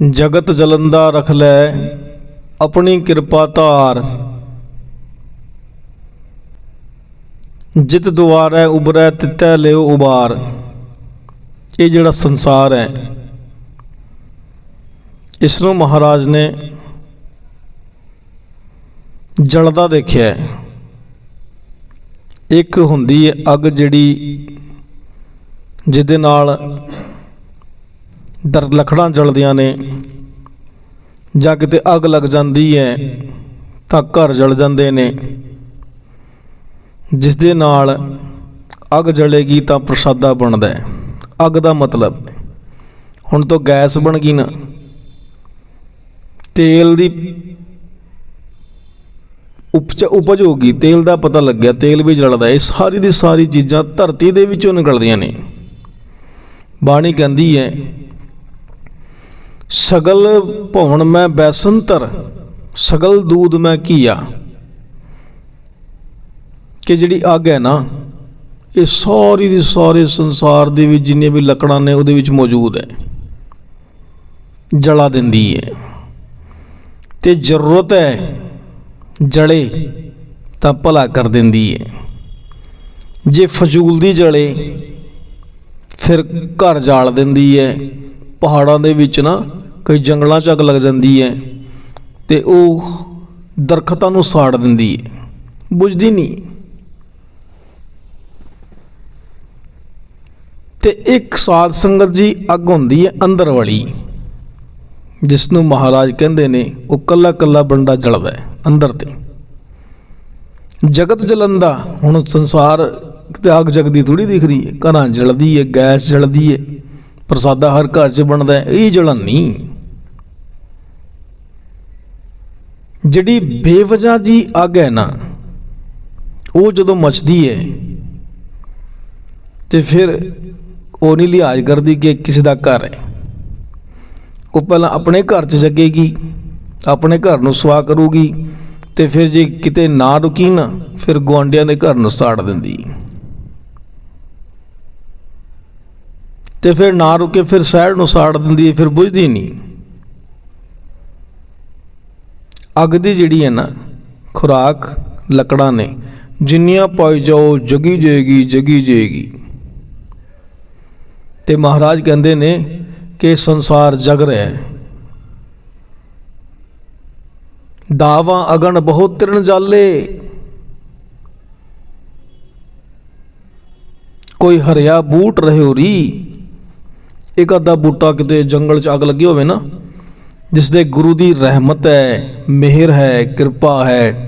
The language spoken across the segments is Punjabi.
ਜਗਤ ਜਲੰਦਾ ਰਖ ਲੈ, ਆਪਣੀ ਕਿਰਪਾ ਧਾਰ। ਜਿਤ ਦੁਆਰੈ ਉਬਰੈ, ਤਿਤੈ ਲਿਓ ਉਬਾਰ। ਇਹ ਜਿਹੜਾ ਸੰਸਾਰ ਹੈ ਇਸ ਨੂੰ ਮਹਾਰਾਜ ਨੇ ਜਲਦਾ ਦੇਖਿਆ ਇੱਕ ਹੁੰਦੀ ਹੈ ਅੱਗ ਜਿਹੜੀ, ਜਿਹਦੇ ਨਾਲ ਦਰ ਲੱਕੜਾਂ ਜਲਦੀਆਂ ਨੇ। ਜਾਂ ਕਿਤੇ ਅੱਗ ਲੱਗ ਜਾਂਦੀ ਹੈ ਤਾਂ ਘਰ ਜਲ ਜਾਂਦੇ ਨੇ। ਜਿਸ ਦੇ ਨਾਲ ਅੱਗ ਜਲੇਗੀ ਤਾਂ ਪ੍ਰਸ਼ਾਦਾ ਬਣਦਾ ਹੈ ਅੱਗ ਦਾ ਮਤਲਬ, ਹੁਣ ਤੋਂ ਗੈਸ ਬਣ ਗਈ ਨਾ। ਤੇਲ ਦੀ ਉਪਜ ਉਪਜ ਹੋ ਗਈ, ਤੇਲ ਦਾ ਪਤਾ ਲੱਗਿਆ, ਤੇਲ ਵੀ ਜਲਦਾ ਇਹ ਸਾਰੀ ਦੀ ਸਾਰੀ ਚੀਜ਼ਾਂ ਧਰਤੀ ਦੇ ਵਿੱਚੋਂ ਨਿਕਲਦੀਆਂ ਨੇ। ਬਾਣੀ ਕਹਿੰਦੀ ਹੈ ਸਗਲ ਭਵਨ ਮੈਂ ਬੈਸੰਤਰ, ਸਗਲ ਦੂਧ ਮੈਂ ਕੀਆ। ਕਿ ਜਿਹੜੀ ਅੱਗ ਹੈ ਨਾ, ਇਹ ਸਾਰੀ ਦੀ ਸਾਰੇ ਸੰਸਾਰ ਦੇ ਵਿੱਚ ਜਿੰਨੇ ਵੀ ਲੱਕੜਾਂ ਨੇ ਉਹਦੇ ਵਿੱਚ ਮੌਜੂਦ ਹੈ। ਜਲਾ ਦਿੰਦੀ ਹੈ। ਤੇ ਜ਼ਰੂਰਤ ਹੈ ਜਲੇ, ਤਾਂ ਭਲਾ ਕਰ ਦਿੰਦੀ ਹੈ। ਜੇ ਫਜ਼ੂਲ ਦੀ ਜਲੇ, ਫਿਰ ਘਰ ਜਾਲ ਦਿੰਦੀ ਹੈ। ਪਹਾੜਾਂ ਦੇ ਵਿੱਚ ਨਾ ਕਈ ਜੰਗਲਾਂ 'ਚ ਅੱਗ ਲੱਗ ਜਾਂਦੀ ਹੈ ਤੇ ਉਹ ਦਰਖਤਾਂ ਨੂੰ ਸਾੜ ਦਿੰਦੀ ਹੈ। ਬੁਝਦੀ ਨਹੀਂ। ਤੇ ਇੱਕ ਸਾਧ ਸੰਗਤ ਜੀ ਅੱਗ ਹੁੰਦੀ ਹੈ ਅੰਦਰ ਵਾਲੀ ਜਿਸ ਨੂੰ ਮਹਾਰਾਜ ਕਹਿੰਦੇ ਨੇ, ਉਹ ਕੱਲਾ ਕੱਲਾ ਬੰਦਾ ਜਲਦਾ ਹੈ ਅੰਦਰ ਤੇ। ਜਗਤ ਜਲੰਦਾ ਹੁਣ ਸੰਸਾਰ ਤੇ ਅੱਗ ਜਗਦੀ ਥੋੜੀ ਦਿਖ ਰਹੀ ਹੈ। ਘਰਾਂ ਜਲਦੀ ਹੈ, ਗੈਸ ਜਲਦੀ ਹੈ। ਪ੍ਰਸਾਦਾ ਹਰ ਘਰ 'ਚ ਬਣਦਾ ਇਹ ਜਲਨ ਨਹੀਂ। ਜਿਹੜੀ ਬੇਵਜਾ ਜੀ ਅੱਗ ਹੈ ਨਾ, ਉਹ ਜਦੋਂ ਮਚਦੀ ਹੈ, ਤੇ ਫਿਰ ਉਹ ਨਹੀਂ ਲਿਹਾਜ਼ ਕਰਦੀ ਕਿ ਕਿਸੇ ਦਾ ਘਰ ਹੈ। ਉਹ ਪਹਿਲਾਂ ਆਪਣੇ ਘਰ 'ਚ ਜਗੇਗੀ, ਆਪਣੇ ਘਰ ਨੂੰ ਸਵਾ ਕਰੂਗੀ, ਤੇ ਫਿਰ ਜੇ ਕਿਤੇ ਨਾ ਰੁਕੀ ਨਾ, ਫਿਰ ਗੁਆਂਢੀਆਂ ਦੇ ਘਰ ਨੂੰ ਸਾੜ ਦਿੰਦੀ। ਤੇ ਫਿਰ ਨਾ ਰੁਕੇ, ਫਿਰ ਸ਼ਹਿਰ ਨੂੰ ਸਾੜ ਦਿੰਦੀ ਹੈ, ਫਿਰ ਬੁਝਦੀ ਨਹੀਂ। ਅੱਗ ਦੀ ਜਿਹੜੀ ਹੈ ਨਾ, ਖੁਰਾਕ, ਲੱਕੜਾਂ ਨੇ, ਜਿੰਨੀਆਂ ਪਾਈ ਜਾਓ, ਜਗੀ ਜਾਏਗੀ ਜਗੀ ਜਾਏਗੀ। ਤੇ ਮਹਾਰਾਜ ਕਹਿੰਦੇ ਨੇ ਕਿ ਸੰਸਾਰ ਜਗ ਰਿਹਾ ਹੈ। ਦਾਵਾ ਅਗਣ ਬਹੁਤ ਤਿਰਨ ਜਾਲੇ। ਕੋਈ ਹਰਿਆ ਬੂਟ ਰਹਿਓ ਰੀ ਇੱਕ ਅੱਧਾ ਬੂਟਾ ਕਿਤੇ ਜੰਗਲ 'ਚ ਅੱਗ ਲੱਗੀ ਹੋਵੇ ਨਾ ਜਿਸ ਦੇ ਗੁਰੂ ਦੀ ਰਹਿਮਤ ਹੈ ਮਿਹਰ ਹੈ ਕਿਰਪਾ ਹੈ।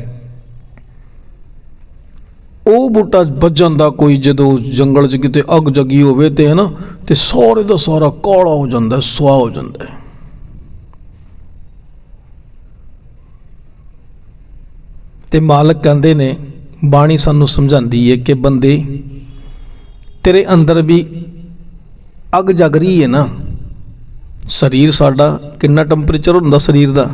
ਉਹ ਬੂਟਾ ਬਚ ਜਾਂਦਾ ਕੋਈ ਜਦੋਂ ਜੰਗਲ 'ਚ ਕਿਤੇ ਅੱਗ ਜਗੀ ਹੋਵੇ ਤੇ ਹੈ ਨਾ ਤੇ ਸਾਰੇ ਦਾ ਸਾਰਾ ਕਾਲਾ ਹੋ ਜਾਂਦਾ ਹੈ, ਸੁਆਹ ਹੋ ਜਾਂਦਾ ਹੈ। ਤੇ ਮਾਲਕ ਕਹਿੰਦੇ ਨੇ ਬਾਣੀ ਸਾਨੂੰ ਸਮਝਾਉਂਦੀ ਹੈ ਕਿ ਬੰਦੇ ਤੇਰੇ ਅੰਦਰ ਵੀ ਅੱਗ ਜਗ ਰਹੀ ਹੈ ਨਾ, ਸਰੀਰ ਸਾਡਾ ਕਿੰਨਾ ਟੈਂਪਰੇਚਰ ਹੁੰਦਾ ਸਰੀਰ ਦਾ?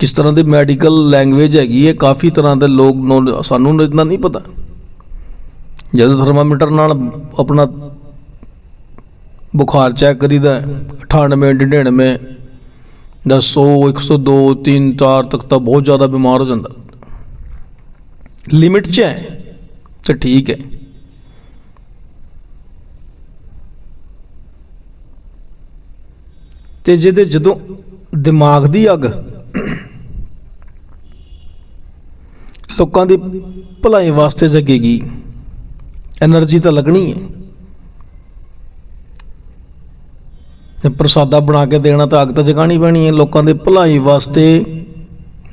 ਕਿਸ ਤਰ੍ਹਾਂ ਦੀ ਮੈਡੀਕਲ ਲੈਂਗੁਏਜ ਹੈਗੀ ਹੈ, ਕਾਫੀ ਤਰ੍ਹਾਂ ਦੇ ਲੋਕ ਨੂੰ, ਸਾਨੂੰ ਇतना ਨਹੀਂ ਪਤਾ। ਜਦੋਂ ਥਰਮਾਮੀਟਰ ਨਾਲ ਆਪਣਾ ਬੁਖਾਰ ਚੈੱਕ ਕਰੀਦਾ 98 99 ਦਾ 100 102 3 4 ਤੱਕ ਤਾਂ ਬਹੁਤ ਜ਼ਿਆਦਾ ਬਿਮਾਰ ਹੋ ਜਾਂਦਾ। ਲਿਮਿਟ 'ਚ ਹੈ, ਤੇ ਠੀਕ ਹੈ। ਤੇ ਜਿਹਦੇ ਜਦੋਂ ਦਿਮਾਗ ਦੀ ਅੱਗ ਲੋਕਾਂ ਦੀ ਭਲਾਈ ਵਾਸਤੇ ਜਗੇਗੀ એનર્ਜੀ ਤਾਂ ਲੱਗਣੀ ਹੈ। ਤੇ ਪ੍ਰਸਾਦਾ ਬਣਾ ਕੇ ਦੇਣਾ ਤਾਂ ਅੱਗ ਤਾਂ ਜਗਾਣੀ ਪੈਣੀ ਹੈ। ਲੋਕਾਂ ਦੇ ਭਲਾਈ ਵਾਸਤੇ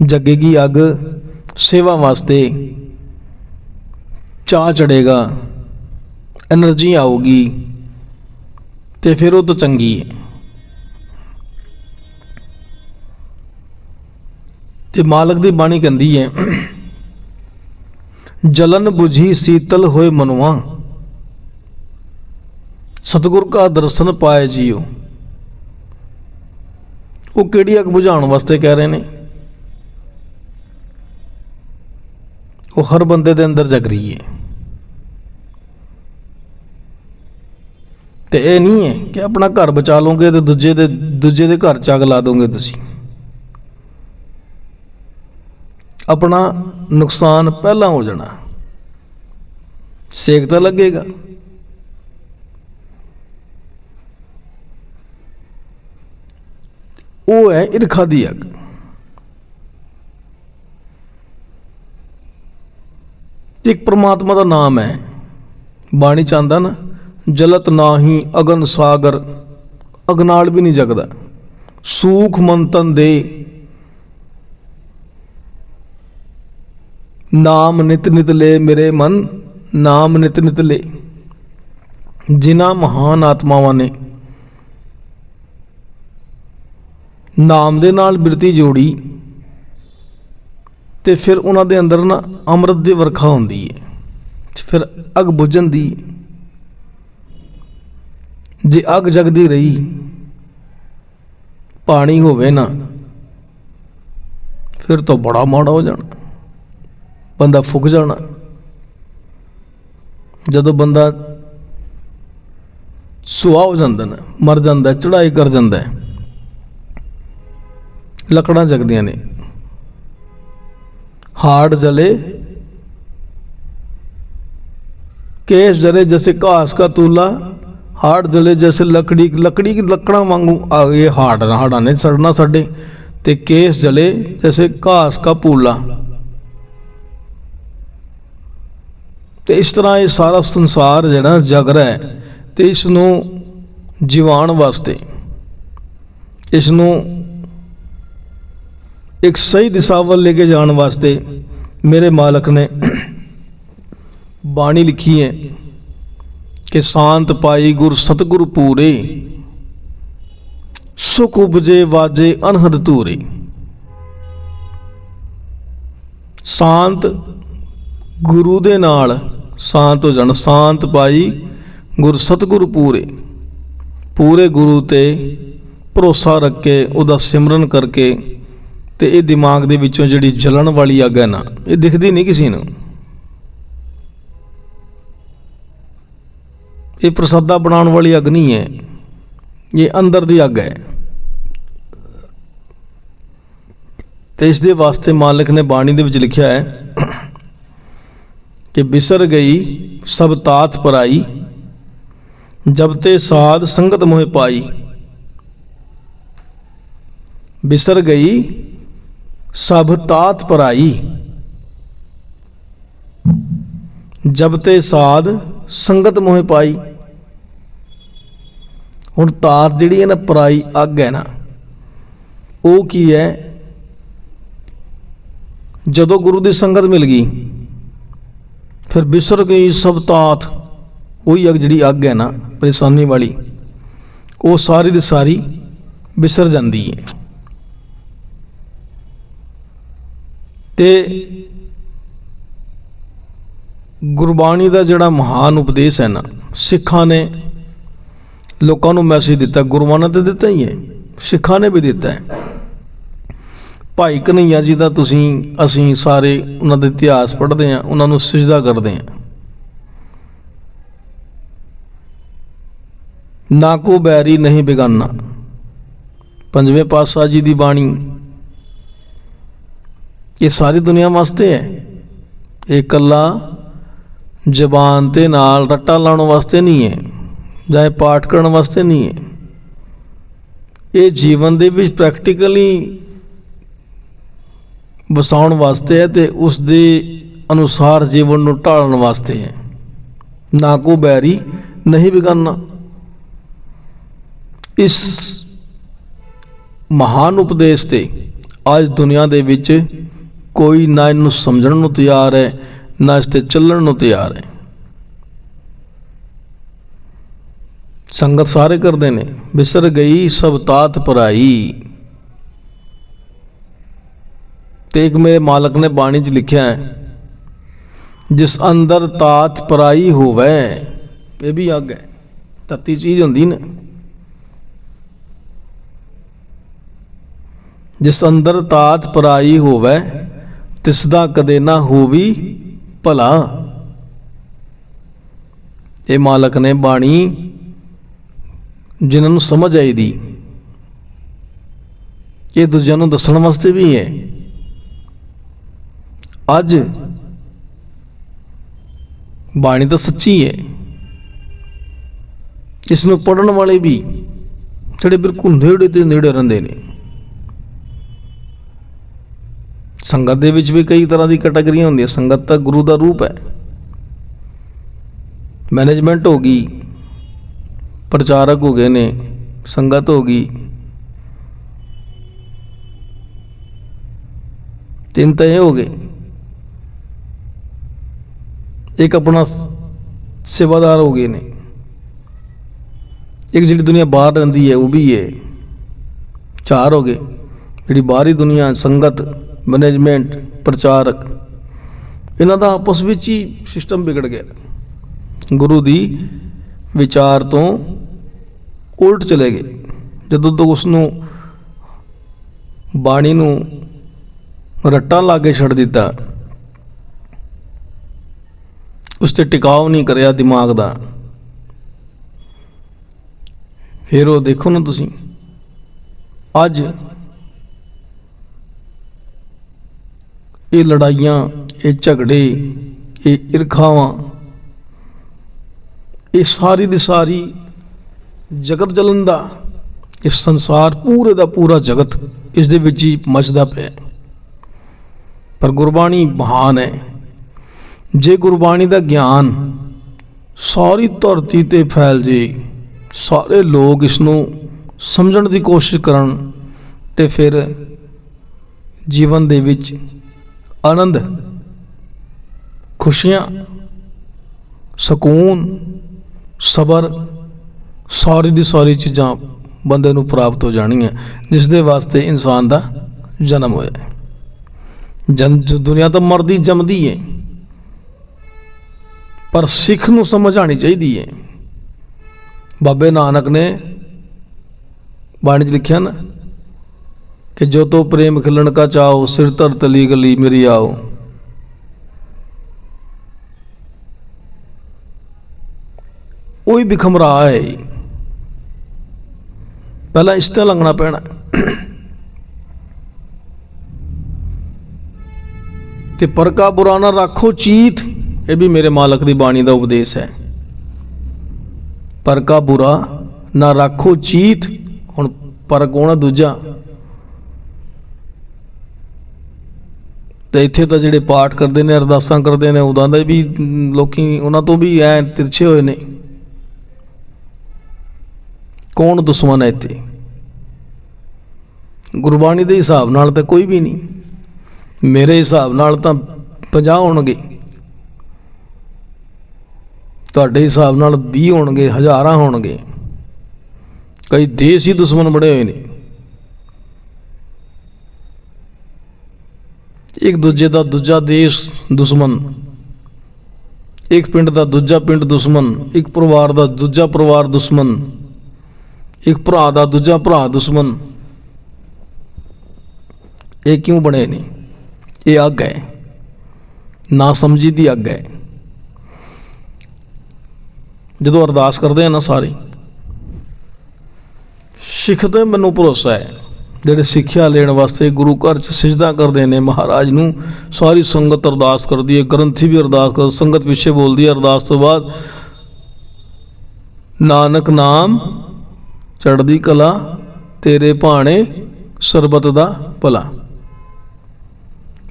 ਜਗੇਗੀ ਅੱਗ, ਸੇਵਾ ਵਾਸਤੇ ਚਾਹ ਚੜੇਗਾ એનર્ਜੀ ਆਊਗੀ ਤੇ ਫਿਰ ਉਹ ਤਾਂ ਚੰਗੀ ਹੈ। ਤੇ ਮਾਲਕ ਦੀ ਬਾਣੀ ਕਹਿੰਦੀ ਹੈ, ਜਲਨ 부ਝੀ ਸੀਤਲ ਹੋਏ ਮਨੁਆ, ਸਤਿਗੁਰ ਕਾ ਦਰਸ਼ਨ ਪਾਏ ਜੀਓ। ਉਹ ਕਿਹੜੀ ਅੱਗ ਬੁਝਾਉਣ ਵਾਸਤੇ ਕਹਿ ਰਹੇ ਨੇ? ਉਹ ਹਰ ਬੰਦੇ ਦੇ ਅੰਦਰ ਜਗ ਰਹੀ ਹੈ। ਤੇ ਇਹ ਨਹੀਂ ਹੈ ਕਿ ਆਪਣਾ ਘਰ ਬਚਾ ਲਓਗੇ ਤੇ ਦੂਜੇ ਦੇ ਦੂਜੇ ਦੇ ਘਰ ਚ ਅੱਗ ਲਾ ਦੋਗੇ ਤੁਸੀਂ। ਆਪਣਾ ਨੁਕਸਾਨ ਪਹਿਲਾਂ ਹੋ ਜਾਣਾ। ਸੇਕ ਤਾਂ ਲੱਗੇਗਾ। ਉਹ ਹੈ ਇਰਖਾ ਦੀ ਅੱਗ। ਤੇ ਇੱਕ ਪ੍ਰਮਾਤਮਾ ਦਾ ਨਾਮ ਹੈ। ਬਾਣੀ ਚਾਹੁੰਦਾ ਨਾ, ਜਲਤ ਨਾਹੀ ਅਗਨ ਸਾਗਰ, ਅਗਨਾਲ ਵੀ ਨਹੀਂ ਜਗਦਾ। ਸੂਖ ਮੰਤਨ ਦੇ ਨਾਮ ਨਿਤ ਨਿਤ ਲੈ ਮੇਰੇ ਮਨ, ਨਾਮ ਨਿਤ ਨਿਤ ਲੈ। ਜਿਨ੍ਹਾਂ ਮਹਾਨ ਆਤਮਾਵਾਂ ਨੇ ਨਾਮ ਦੇ ਨਾਲ ਬਿਰਤੀ ਜੋੜੀ ਤੇ ਫਿਰ ਉਹਨਾਂ ਦੇ ਅੰਦਰ ਨਾ ਅੰਮ੍ਰਿਤ ਦੀ ਵਰਖਾ ਹੁੰਦੀ ਹੈ ਫਿਰ ਅਗ ਬੁਝਣ ਦੀ ਜੇ ਅਗ ਜਗਦੀ ਰਹੀ, ਪਾਣੀ ਹੋਵੇ ਨਾ, ਫਿਰ ਤਾਂ ਬੜਾ ਮਾੜਾ ਹੋ ਜਾਣਾ। ਬੰਦਾ ਫੁੱਕ ਜਾਣਾ ਜਦੋਂ ਬੰਦਾ ਸੁਆਹ ਹੋ ਜਾਂਦਾ ਨਾ ਮਰ ਜਾਂਦਾ ਚੜਾਈ ਕਰ ਜਾਂਦਾ ਹੈ ਲੱਕੜਾਂ ਜਗਦੀਆਂ ਨੇ हार्ड जले केस जले जैसे घास का तूला हार्ड जले जैसे लकड़ी लकड़ी की लकड़ा वांगू आ ये हार्ड हाड़ा ने सड़ना साडे ते केस जले जैसे घास का पूला ਤੇ ਇਸ ਤਰ੍ਹਾਂ ਇਹ ਸਾਰਾ ਸੰਸਾਰ ਜਿਹੜਾ ਜਗ ਰਿਹਾ ਹੈ ਤੇ ਇਸ ਨੂੰ ਜੀਵਾਣ ਵਾਸਤੇ ਇਸ ਨੂੰ ਇੱਕ ਸਹੀ ਦਿਸ਼ਾ ਵੱਲ ਲੈ ਕੇ ਜਾਣ ਵਾਸਤੇ ਮੇਰੇ ਮਾਲਕ ਨੇ ਬਾਣੀ ਲਿਖੀ ਹੈ ਕਿ ਸ਼ਾਂਤ ਪਾਈ ਗੁਰ ਸਤਗੁਰ ਪੂਰੇ, ਸੁਖ ਉਪਜੇ ਵਾਜੇ ਅਨਹਦ ਧੂਰੇ। ਸ਼ਾਂਤ ਗੁਰੂ ਦੇ ਨਾਲ ਸ਼ਾਂਤ ਹੋ ਜਾਣ ਸ਼ਾਂਤ ਪਾਈ ਗੁਰ ਸਤਗੁਰ ਪੂਰੇ। ਪੂਰੇ ਗੁਰੂ ਤੇ ਭਰੋਸਾ ਰੱਖ ਕੇ ਉਹਦਾ ਸਿਮਰਨ ਕਰਕੇ ਤੇ ਇਹ ਦਿਮਾਗ ਦੇ ਵਿੱਚੋਂ ਜਿਹੜੀ ਜਲਣ ਵਾਲੀ ਅੱਗ ਹੈ ਨਾ, ਇਹ ਦਿਖਦੀ ਨਹੀਂ ਕਿਸੇ ਨੂੰ। ਇਹ ਪ੍ਰਸਾਦਾ ਬਣਾਉਣ ਵਾਲੀ ਅੱਗ ਨਹੀਂ ਹੈ, ਇਹ ਅੰਦਰ ਦੀ ਅੱਗ ਹੈ। ਤੇ ਇਸ ਦੇ ਵਾਸਤੇ ਮਾਲਕ ਨੇ ਬਾਣੀ ਦੇ ਵਿੱਚ ਲਿਖਿਆ ਹੈ ਕਿ ਬਿਸਰ ਗਈ, ਸਭ ਤਾਤ ਪਰਾਈ। ਜਬ ਤੇ ਸਾਧ ਸੰਗਤ ਮੋਹਿ ਪਾਈ। ਬਿਸਰ ਗਈ, ਸਭ ਤਾਤ ਪਰਾਈ। ਜਬ ਤੇ ਸਾਧ ਸੰਗਤ ਮੋਹਿ ਪਾਈ। ਹੁਣ ਤਾਤ ਜਿਹੜੀ ਹੈ ਨਾ, ਪਰਾਈ ਅੱਗ ਹੈ ਨਾ। ਉਹ ਕੀ ਹੈ? ਜਦੋਂ ਗੁਰੂ ਦੀ ਸੰਗਤ ਮਿਲ ਗਈ ਫਿਰ ਬਿਸਰ ਗਈ ਸਭ ਤਾਤ। ਉਹੀ ਅੱਗ ਜਿਹੜੀ ਅੱਗ ਹੈ ਨਾ, ਪਰੇਸ਼ਾਨੀ ਵਾਲੀ, ਉਹ ਸਾਰੀ ਦੀ ਸਾਰੀ ਬਿਸਰ ਜਾਂਦੀ ਹੈ। ਤੇ ਗੁਰਬਾਣੀ ਦਾ ਜਿਹੜਾ ਮਹਾਨ ਉਪਦੇਸ਼ ਹੈ ਨਾ, ਸਿੱਖਾਂ ਨੇ ਲੋਕਾਂ ਨੂੰ ਮੈਸੇਜ ਦਿੱਤਾ ਗੁਰੂਆਂ ਨੇ ਤਾਂ ਦਿੱਤਾ ਹੀ ਹੈ, ਸਿੱਖਾਂ ਨੇ ਵੀ ਦਿੱਤਾ ਹੈ। ਭਾਈ ਕਨਈਆ ਜੀ ਦਾ ਤੁਸੀਂ, ਅਸੀਂ ਸਾਰੇ ਉਹਨਾਂ ਦੇ ਇਤਿਹਾਸ ਪੜ੍ਹਦੇ ਹਾਂ, ਉਹਨਾਂ ਨੂੰ ਸਜਦਾ ਕਰਦੇ ਹਾਂ। ਨਾ ਕੋ ਬੈਰੀ ਨਹੀਂ ਬਿਗਾਨਾ। ਪੰਜਵੇਂ ਪਾਤਸ਼ਾਹ ਜੀ ਦੀ ਬਾਣੀ। ਇਹ ਸਾਰੀ ਦੁਨੀਆ ਵਾਸਤੇ ਹੈ। ਇਹ ਇਕੱਲਾ ਜ਼ਬਾਨ ਤੇ ਨਾਲ ਰੱਟਾ ਲਾਉਣ ਵਾਸਤੇ ਨਹੀਂ ਹੈ, ਜਾਂ ਇਹ ਪਾਠ ਕਰਨ ਵਾਸਤੇ ਨਹੀਂ ਹੈ। ਇਹ ਜੀਵਨ ਦੇ ਵਿੱਚ ਪ੍ਰੈਕਟੀਕਲੀ ਵਸਾਉਣ ਵਾਸਤੇ ਹੈ ਤੇ ਉਸ ਦੇ ਅਨੁਸਾਰ ਜੀਵਨ ਨੂੰ ਢਾਲਣ ਵਾਸਤੇ ਹੈ। ਨਾ ਕੋ ਬੈਰੀ, ਨਹੀਂ ਬਿਗਾਨਾ। ਇਸ ਮਹਾਨ ਉਪਦੇਸ਼ ਤੇ ਅੱਜ ਦੁਨੀਆ ਦੇ ਵਿੱਚ ਕੋਈ ਨਾ ਇਹਨੂੰ ਸਮਝਣ ਨੂੰ ਤਿਆਰ ਹੈ, ਨਾ ਇਸ ਤੇ ਚੱਲਣ ਨੂੰ ਤਿਆਰ ਹੈ। ਸੰਗਤ ਸਾਰੇ ਕਰਦੇ ਨੇ, ਬਿਸਰ ਗਈ ਸਭ ਤਾਤ ਪਰਾਈ। ਤੇ ਇੱਕ ਮੇਰੇ ਮਾਲਕ ਨੇ ਬਾਣੀ 'ਚ ਲਿਖਿਆ ਹੈ, ਜਿਸ ਅੰਦਰ ਤਾਤ ਪਰਾਈ ਹੋਵੇ, ਇਹ ਵੀ ਅੱਗ ਹੈ, ਤਤੀ ਚੀਜ਼ ਹੁੰਦੀ ਨਾ। ਜਿਸ ਅੰਦਰ ਤਾਤ ਪਰਾਈ ਹੋਵੇ ਤਿਸ ਦਾ ਕਦੇ ਨਾ ਹੋਵੀ ਭਲਾ। ਇਹ ਮਾਲਕ ਨੇ ਬਾਣੀ ਜਿਨ੍ਹਾਂ ਨੂੰ ਸਮਝ ਆਈ ਦੀ, ਇਹ ਦੂਜਿਆਂ ਨੂੰ ਦੱਸਣ ਵਾਸਤੇ ਵੀ ਹੈ। ਅੱਜ ਬਾਣੀ ਤਾਂ ਸੱਚੀ ਹੈ ਇਸ ਨੂੰ ਪੜਨ ਵਾਲੇ ਵੀ ਜਿਹੜੇ ਬਿਲਕੁਲ ਨੇੜੇ ਦੇ ਨੇੜੇ ਰਹਿੰਦੇ ਨੇ। ਸੰਗਤ ਦੇ ਵਿੱਚ ਵੀ ਕਈ ਤਰ੍ਹਾਂ ਦੀ ਕੈਟਾਗਰੀਆਂ ਹੁੰਦੀਆਂ। ਸੰਗਤ ਤਾਂ ਗੁਰੂ ਦਾ ਰੂਪ ਹੈ। ਮੈਨੇਜਮੈਂਟ ਹੋ ਗਈ, ਪ੍ਰਚਾਰਕ ਹੋ ਗਏ ਨੇ, ਸੰਗਤ ਹੋ ਗਈ। ਤਿੰਨ ਤਾਂ ਇਹ ਹੋ ਗਏ। ਇੱਕ ਆਪਣਾ ਸੇਵਾਦਾਰ ਹੋ ਗਏ ਨੇ। ਇੱਕ ਜਿਹੜੀ ਦੁਨੀਆ ਬਾਹਰ ਰਹਿੰਦੀ ਹੈ, ਉਹ ਵੀ ਹੈ। ਚਾਰ ਹੋ ਗਏ। ਜਿਹੜੀ ਬਾਹਰੀ ਦੁਨੀਆ, ਸੰਗਤ ਮੈਨੇਜਮੈਂਟ ਪ੍ਰਚਾਰਕ, ਇਹਨਾਂ ਦਾ ਆਪਸ ਵਿੱਚ ਹੀ ਸਿਸਟਮ ਵਿਗੜ ਗਿਆ। ਗੁਰੂ ਦੀ ਵਿਚਾਰ ਤੋਂ ਉਲਟ ਚਲੇ ਗਏ। ਜਦੋਂ ਤੋਂ ਉਸ ਨੂੰ ਬਾਣੀ ਨੂੰ ਰੱਟਾਂ ਲਾ ਕੇ ਛੱਡ ਦਿੱਤਾ ਉਸ ਤੇ ਟਿਕਾਉ ਨਹੀਂ ਕਰਿਆ ਦਿਮਾਗ ਦਾ। ਫਿਰ ਉਹ ਦੇਖੋ ਨਾ ਤੁਸੀਂ। ਅੱਜ ਇਹ ਲੜਾਈਆਂ, ਇਹ ਝਗੜੇ, ਇਹ ਈਰਖਾਵਾਂ, ਇਹ ਸਾਰੀ ਦੀ ਸਾਰੀ ਜਗਤ ਜਲਨ ਦਾ, ਇਹ ਸੰਸਾਰ ਪੂਰੇ ਦਾ ਪੂਰਾ ਜਗਤ ਇਸ ਦੇ ਵਿੱਚ ਹੀ ਮਚਦਾ ਪਿਆ। ਪਰ ਗੁਰਬਾਣੀ ਮਹਾਨ ਹੈ। ਜੇ ਗੁਰਬਾਣੀ ਦਾ ਗਿਆਨ ਸਾਰੀ ਧਰਤੀ ਤੇ ਫੈਲ ਜੇ, ਸਾਰੇ ਲੋਕ ਇਸ ਨੂੰ ਸਮਝਣ ਦੀ ਕੋਸ਼ਿਸ਼ ਕਰਨ ਤੇ ਫਿਰ ਜੀਵਨ ਦੇ ਵਿੱਚ ਆਨੰਦ, ਖੁਸ਼ੀਆਂ, ਸਕੂਨ, ਸਬਰ ਸਾਰੀ ਦੀ ਸਾਰੀ ਚੀਜ਼ਾਂ ਬੰਦੇ ਨੂੰ ਪ੍ਰਾਪਤ ਹੋ ਜਾਣੀਆਂ ਜਿਸ ਦੇ ਵਾਸਤੇ ਇਨਸਾਨ ਦਾ ਜਨਮ ਹੋਇਆ ਹੈ। ਜਨ ਜੋ ਦੁਨੀਆ ਤਾਂ ਮਰਦੀ ਜੰਮਦੀ ਹੈ ਪਰ ਸਿੱਖ ਨੂੰ ਸਮਝ ਆਣੀ ਚਾਹੀਦੀ ਹੈ ਬਾਬੇ ਨਾਨਕ ਨੇ ਬਾਣੀ 'ਚ ਲਿਖਿਆ ਨਾ ਕਿ ਜੋ ਤੋ ਪ੍ਰੇਮ ਖਿਲਣ ਕਾ ਚਾਓ ਸਿਰ ਧਰ ਤਲੀ ਗਲੀ ਮੇਰੀ ਆਓ। ਉਹੀ ਬਿਖਮਰਾ ਹੈ ਪਹਿਲਾਂ ਇਸ ਤੇ ਲੰਘਣਾ ਪੈਣਾ। ਤੇ ਪਰਕਾ ਬੁਰਾ ਨਾ ਰੱਖੋ, ਚੀਤ ਇਹ ਵੀ ਮੇਰੇ ਮਾਲਕ ਦੀ ਬਾਣੀ ਦਾ ਉਪਦੇਸ਼ ਹੈ। ਪਰ ਕਾ ਬੁਰਾ ਨਾ ਰੱਖੋ ਚੀਤ ਹੁਣ ਪਰ ਕੋਣਾ ਦੂਜਾ। ਤੇ ਇੱਥੇ ਤਾਂ ਜਿਹੜੇ ਪਾਠ ਕਰਦੇ ਨੇ ਅਰਦਾਸਾਂ ਕਰਦੇ ਨੇ ਉਦਾਂ ਦਾ ਵੀ ਮ, ਲੋਕੀ ਉਹਨਾਂ ਤੋਂ ਵੀ ਐ ਤਿਰਛੇ ਹੋਏ ਨੇ। ਕੌਣ ਦੁਸ਼ਮਣ ਹੈ ਇੱਥੇ? ਗੁਰਬਾਣੀ ਦੇ ਹਿਸਾਬ ਨਾਲ ਤਾਂ ਕੋਈ ਵੀ ਨਹੀਂ। ਮੇਰੇ ਹਿਸਾਬ ਨਾਲ ਤਾਂ 50 ਹੋਣਗੇ। ਤੁਹਾਡੇ ਹਿਸਾਬ ਨਾਲ 20 ਹੋਣਗੇ, ਹਜ਼ਾਰਾਂ ਹੋਣਗੇ। ਕਈ ਦੇਸ਼ ਹੀ ਦੁਸ਼ਮਣ ਬਣੇ ਹੋਏ ਨੇ। ਇੱਕ ਦੂਜੇ ਦਾ ਦੂਜਾ ਦੇਸ਼ ਦੁਸ਼ਮਣ, ਇੱਕ ਪਿੰਡ ਦਾ ਦੂਜਾ ਪਿੰਡ ਦੁਸ਼ਮਣ, ਇੱਕ ਪਰਿਵਾਰ ਦਾ ਦੂਜਾ ਪਰਿਵਾਰ ਦੁਸ਼ਮਣ, ਇੱਕ ਭਰਾ ਦਾ ਦੂਜਾ ਭਰਾ ਦੁਸ਼ਮਣ। ਇਹ ਕਿਉਂ ਬਣੇ ਨੇ? ਇਹ ਅੱਗ ਹੈ। ਨਾ ਸਮਝੀ ਦੀ ਅੱਗ ਹੈ। ਜਦੋਂ ਅਰਦਾਸ ਕਰਦੇ ਆ ਨਾ ਸਾਰੇ, ਸਿੱਖ ਤੇ ਮੈਨੂੰ ਭਰੋਸਾ ਹੈ, ਜਿਹੜੇ ਸਿੱਖਿਆ ਲੈਣ ਵਾਸਤੇ ਗੁਰੂ ਘਰ ਚ ਸਿਜਦਾ ਕਰਦੇ ਨੇ ਮਹਾਰਾਜ ਨੂੰ, ਸਾਰੀ ਸੰਗਤ ਅਰਦਾਸ ਕਰਦੀ ਹੈ, ਗ੍ਰੰਥੀ ਵੀ ਅਰਦਾਸ ਕਰ, ਸੰਗਤ ਪਿੱਛੇ ਬੋਲਦੀ ਹੈ, ਅਰਦਾਸ ਤੋਂ ਬਾਅਦ ਨਾਨਕ ਨਾਮ ਚੜ੍ਹਦੀ ਕਲਾ, ਤੇਰੇ ਭਾਣੇ ਸਰਬਤ ਦਾ ਭਲਾ।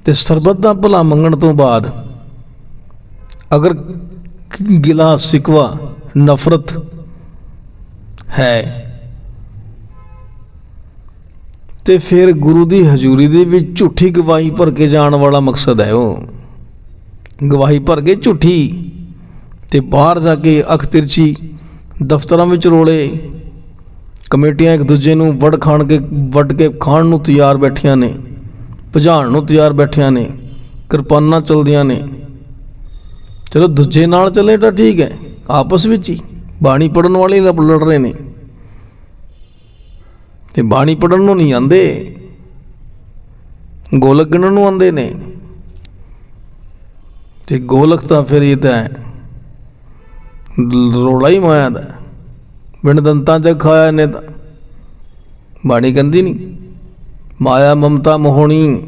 ਤੇ ਸਰਬਤ ਦਾ ਭਲਾ ਮੰਗਣ ਤੋਂ ਬਾਅਦ ਅਗਰ ਗਿਲਾ ਸਿਕਵਾ ਨਫ਼ਰਤ ਹੈ। ਤੇ ਫਿਰ ਗੁਰੂ ਦੀ ਹਜ਼ੂਰੀ ਦੇ ਵਿੱਚ ਝੂਠੀ ਗਵਾਹੀ ਭਰ ਕੇ ਜਾਣ ਵਾਲਾ ਮਕਸਦ ਹੈ ਉਹ। ਗਵਾਹੀ ਭਰ ਕੇ ਝੂਠੀ ਤੇ ਬਾਹਰ ਜਾ ਕੇ ਅਖਤਿਰਚੀ ਦਫ਼ਤਰਾਂ ਵਿੱਚ ਰੋਲੇ, ਕਮੇਟੀਆਂ ਇੱਕ ਦੂਜੇ ਨੂੰ ਵੜ ਖਾਣ ਕੇ, ਵੱਢ ਕੇ ਖਾਣ ਨੂੰ ਤਿਆਰ ਬੈਠੀਆਂ ਨੇ ਭਜਾਣ ਨੂੰ ਤਿਆਰ ਬੈਠੀਆਂ ਨੇ, ਕਿਰਪਾਨਾਂ ਚਲਦੀਆਂ ਨੇ। ਚਲੋ ਦੂਜੇ ਨਾਲ ਚੱਲੇ ਤਾਂ ਠੀਕ ਹੈ। ਆਪਸ ਵਿੱਚ ਹੀ ਬਾਣੀ ਪੜਨ ਵਾਲੇ ਲੜ ਰਹੇ ਨੇ। ਤੇ ਬਾਣੀ ਪੜਨ ਨੂੰ ਨਹੀਂ ਆਂਦੇ ਗੋਲਕ ਗਿਣਨ ਨੂੰ ਆਂਦੇ ਨੇ। ਤੇ ਗੋਲਕ ਤਾਂ ਫਿਰ ਇਹ ਤਾਂ ਹੈ, ਰੌਲਾ ਹੀ ਮਾਇਆ ਦਾ। ਬਿਨ ਦੰਤਾਂ ਚ ਖਾਇਆ ਨੇ ਤਾਂ। ਬਾਣੀ ਕਹਿੰਦੀ ਨਹੀਂ ਮਾਇਆ ਮਮਤਾ ਮੋਹਣੀ।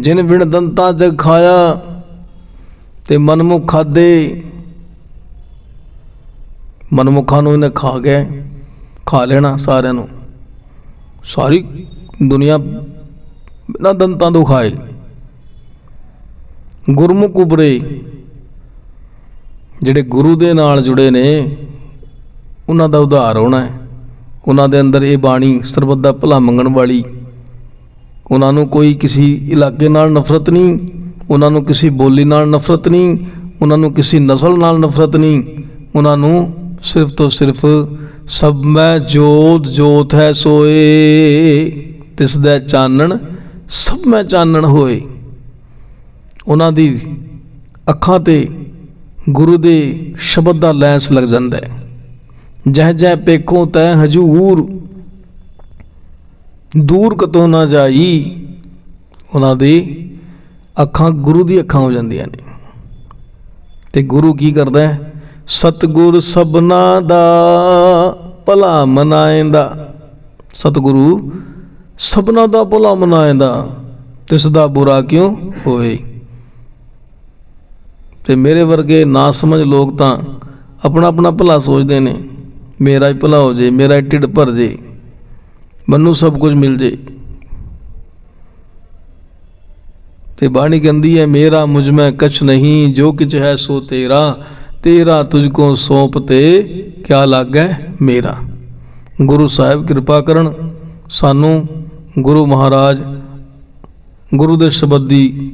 ਜਿਨ ਬਿਨ ਦੰਤਾਂ ਚ ਖਾਇਆ ਤੇ ਮਨਮੁਖ ਖਾਦੇ। ਮਨਮੁੱਖਾਂ ਨੂੰ ਇਹਨੇ ਖਾ ਗਿਆ ਖਾ ਲੈਣਾ ਸਾਰਿਆਂ ਨੂੰ। ਸਾਰੀ ਦੁਨੀਆ ਬਿਨਾਂ ਦੰਤਾਂ ਤੋਂ ਖਾਏ। ਗੁਰਮੁਖ ਉਬਰੇ ਜਿਹੜੇ ਗੁਰੂ ਦੇ ਨਾਲ ਜੁੜੇ ਨੇ, ਉਹਨਾਂ ਦਾ ਉਧਾਰ ਹੋਣਾ ਹੈ। ਉਹਨਾਂ ਦੇ ਅੰਦਰ ਇਹ ਬਾਣੀ ਸਰਬੱਤ ਦਾ ਭਲਾ ਮੰਗਣ ਵਾਲੀ। ਉਹਨਾਂ ਨੂੰ ਕੋਈ ਕਿਸੇ ਇਲਾਕੇ ਨਾਲ ਨਫ਼ਰਤ ਨਹੀਂ, ਉਹਨਾਂ ਨੂੰ ਕਿਸੇ ਬੋਲੀ ਨਾਲ ਨਫ਼ਰਤ ਨਹੀਂ, ਉਹਨਾਂ ਨੂੰ ਕਿਸੇ ਨਸਲ ਨਾਲ ਨਫ਼ਰਤ ਨਹੀਂ, ਉਹਨਾਂ ਨੂੰ ਸਿਰਫ ਤੋਂ ਸਿਰਫ ਸਭ ਮੈਂ ਜੋਤ ਜੋਤ ਹੈ ਸੋਏ, ਤਿਸ ਦਾ ਚਾਨਣ ਸਭ ਮੈਂ ਚਾਨਣ ਹੋਏ। ਉਹਨਾਂ ਦੀ ਅੱਖਾਂ ਤੇ ਗੁਰੂ ਦੇ ਸ਼ਬਦ ਦਾ ਲੈਂਸ ਲੱਗ ਜਾਂਦਾ ਹੈ। ਜਹ ਜਹ ਪੇਖੋਂ ਤੈ ਹਜੂਰ, ਦੂਰ ਕਤੋਂ ਨਾ ਜਾਈ। ਉਹਨਾਂ ਦੀ ਅੱਖਾਂ ਗੁਰੂ ਦੀ ਅੱਖਾਂ ਹੋ ਜਾਂਦੀਆਂ ਨੇ। ਤੇ ਗੁਰੂ ਕੀ ਕਰਦਾ ਹੈ? ਸਤਗੁਰ ਸਭਨਾ ਦਾ ਭਲਾ ਮਨਾਏਂਦਾ। ਸਤਗੁਰੂ ਸਭਨਾ ਦਾ ਭਲਾ ਮਨਾਏਂਦਾ ਤਿਸ ਦਾ ਬੁਰਾ ਕਿਉਂ ਹੋਏ? ਤੇ ਮੇਰੇ ਵਰਗੇ ਨਾ ਸਮਝ ਲੋਕ ਤਾਂ ਆਪਣਾ ਆਪਣਾ ਭਲਾ ਸੋਚਦੇ ਨੇ। ਮੇਰਾ ਹੀ ਭਲਾ ਹੋ ਜੇ, ਮੇਰਾ ਹੀ ਢਿੱਡ ਭਰ ਜੇ, ਮੈਨੂੰ ਸਭ ਕੁਝ ਮਿਲ ਜੇ। ਤੇ ਬਾਣੀ ਕਹਿੰਦੀ ਹੈ, ਮੇਰਾ ਮੁਝ ਮੈਂ ਕਛ ਨਹੀਂ, ਜੋ ਕਿਛ ਹੈ ਸੋ ਤੇਰਾ। ਤੇਰਾ ਤੁਝ ਕੋ ਸੌਂਪ ਤੇ ਕਿਆ ਲੱਗੈ ਮੇਰਾ? ਗੁਰੂ ਸਾਹਿਬ ਕਿਰਪਾ ਕਰਨ ਸਾਨੂੰ ਗੁਰੂ ਮਹਾਰਾਜ ਗੁਰੂ ਦੇ ਸ਼ਬਦੀ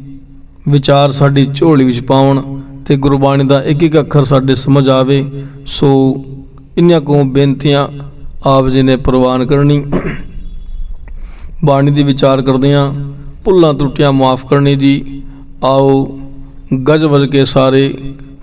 ਵਿਚਾਰ ਸਾਡੀ ਝੋਲੀ ਵਿੱਚ ਪਾਉਣ ਤੇ ਗੁਰਬਾਣੀ ਦਾ ਇੱਕ ਇੱਕ ਅੱਖਰ ਸਾਡੇ ਸਮਝ ਆਵੇ, ਸੋ ਇਨ੍ਹਾਂ ਕੋ ਬੇਨਤੀਆਂ ਆਪ ਜੀ ਨੇ ਪ੍ਰਵਾਨ ਕਰਨੀ। ਬਾਣੀ ਦੀ ਵਿਚਾਰ ਕਰਦਿਆਂ ਭੁੱਲਾਂ ਤਰੁੱਟੀਆਂ ਮਾਫ ਕਰਨੀ ਜੀ। ਆਓ, ਗਜ਼ ਵਜ ਕੇ ਸਾਰੇ